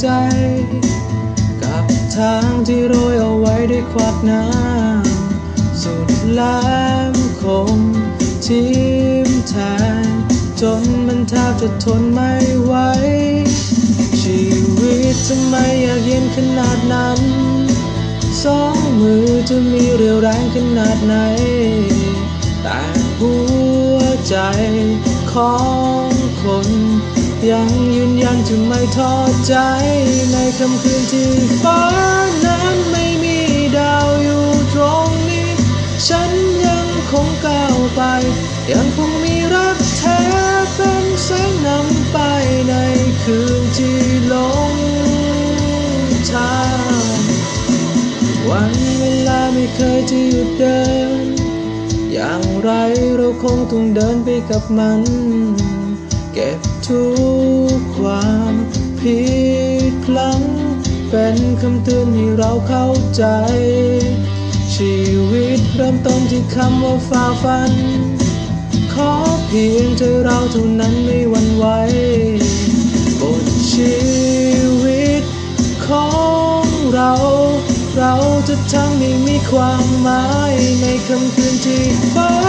ใจ กับทางที่โรยเอาไว้ด้วยควักน้ำสุดแหลมคมทิ่มแทงจนมันแทบจะทนไม่ไหวชีวิตทำไมอยากเย็นขนาดนั้น สองมือจะมีเรียวแรงขนาดไหน แต่หัวใจของคน ยังยืนยันจะไม่ท้อใจ ในค่ำคืนที่ฟ้านั้นไม่มีดาวอยู่ตรงนี้ ฉันยังคงก้าวไป ยังคงมีรักแท้เป็นแสงนำไปในคืนที่ลงทางวันเวลาไม่เคยจะหยุดเดิน อย่างไรเราคงต้องเดินไปกับมันเก็บทุก ผิดพลั้งเป็นคำเตือนให้เราเข้าใจ ชีวิตเริ่มต้นที่คำว่าฝ่าฟัน ขอเพียงเธอเราเท่านั้นไม่หวั่นไหวบทชีวิตของเรา เราจะทำให้มีความหมายในค่ำคืนที่ฟ้า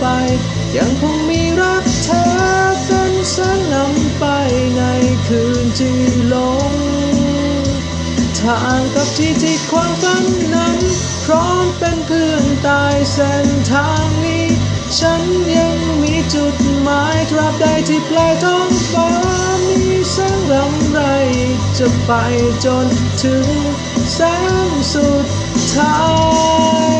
ไป ยังคงมีรักเธอเป็นแสงนำไปในคืนที่ลง ทางกับที่ที่ความฝันนั้น พร้อมเป็นเพื่อนตายเส้นทางนี้ ฉันยังมีจุดหมายตราบใดที่ปลายท้องฟ้ามีแสงรำไร จะไปจนถึงแสงสุดท้าย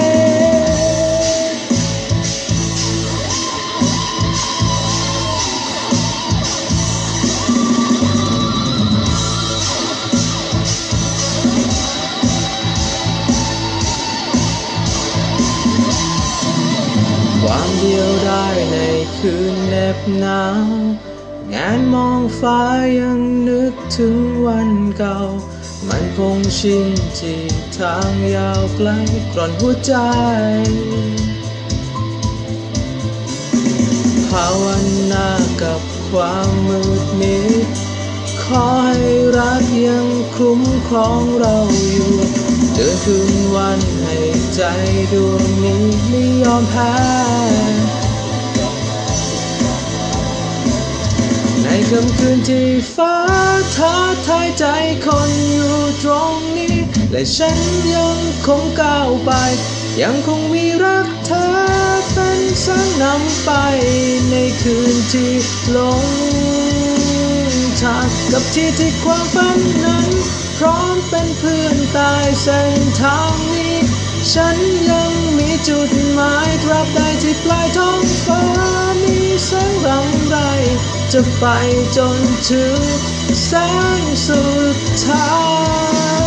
คืนเหน็บหนาวงานมองฟ้ายังนึกถึงวันเก่า มันคงชินที่ทางยาวไกลกร่อนหัวใจ ภาวนากับความมืดมิดขอให้รักยังคุ้มครองเราอยู่เดินคืนวันให้ใจดวงนี้ไม่ยอมแพ้ ค่ำคืนที่ฟ้าท้าทายใจคนอยู่ตรงนี้ และฉันยังคงก้าวไป ยังคงมีรักเธอเป็นแสงนำไป ในคืนที่หลงทางกับที่ที่ความฝันนั้น พร้อมเป็นเพื่อนตายเส้นทางนี้ ฉันยังมีจุดหมายตราบใดที่ปลายท้องฟ้ามีแสงรำไร จะไปจนถึงแสงสุดท้าย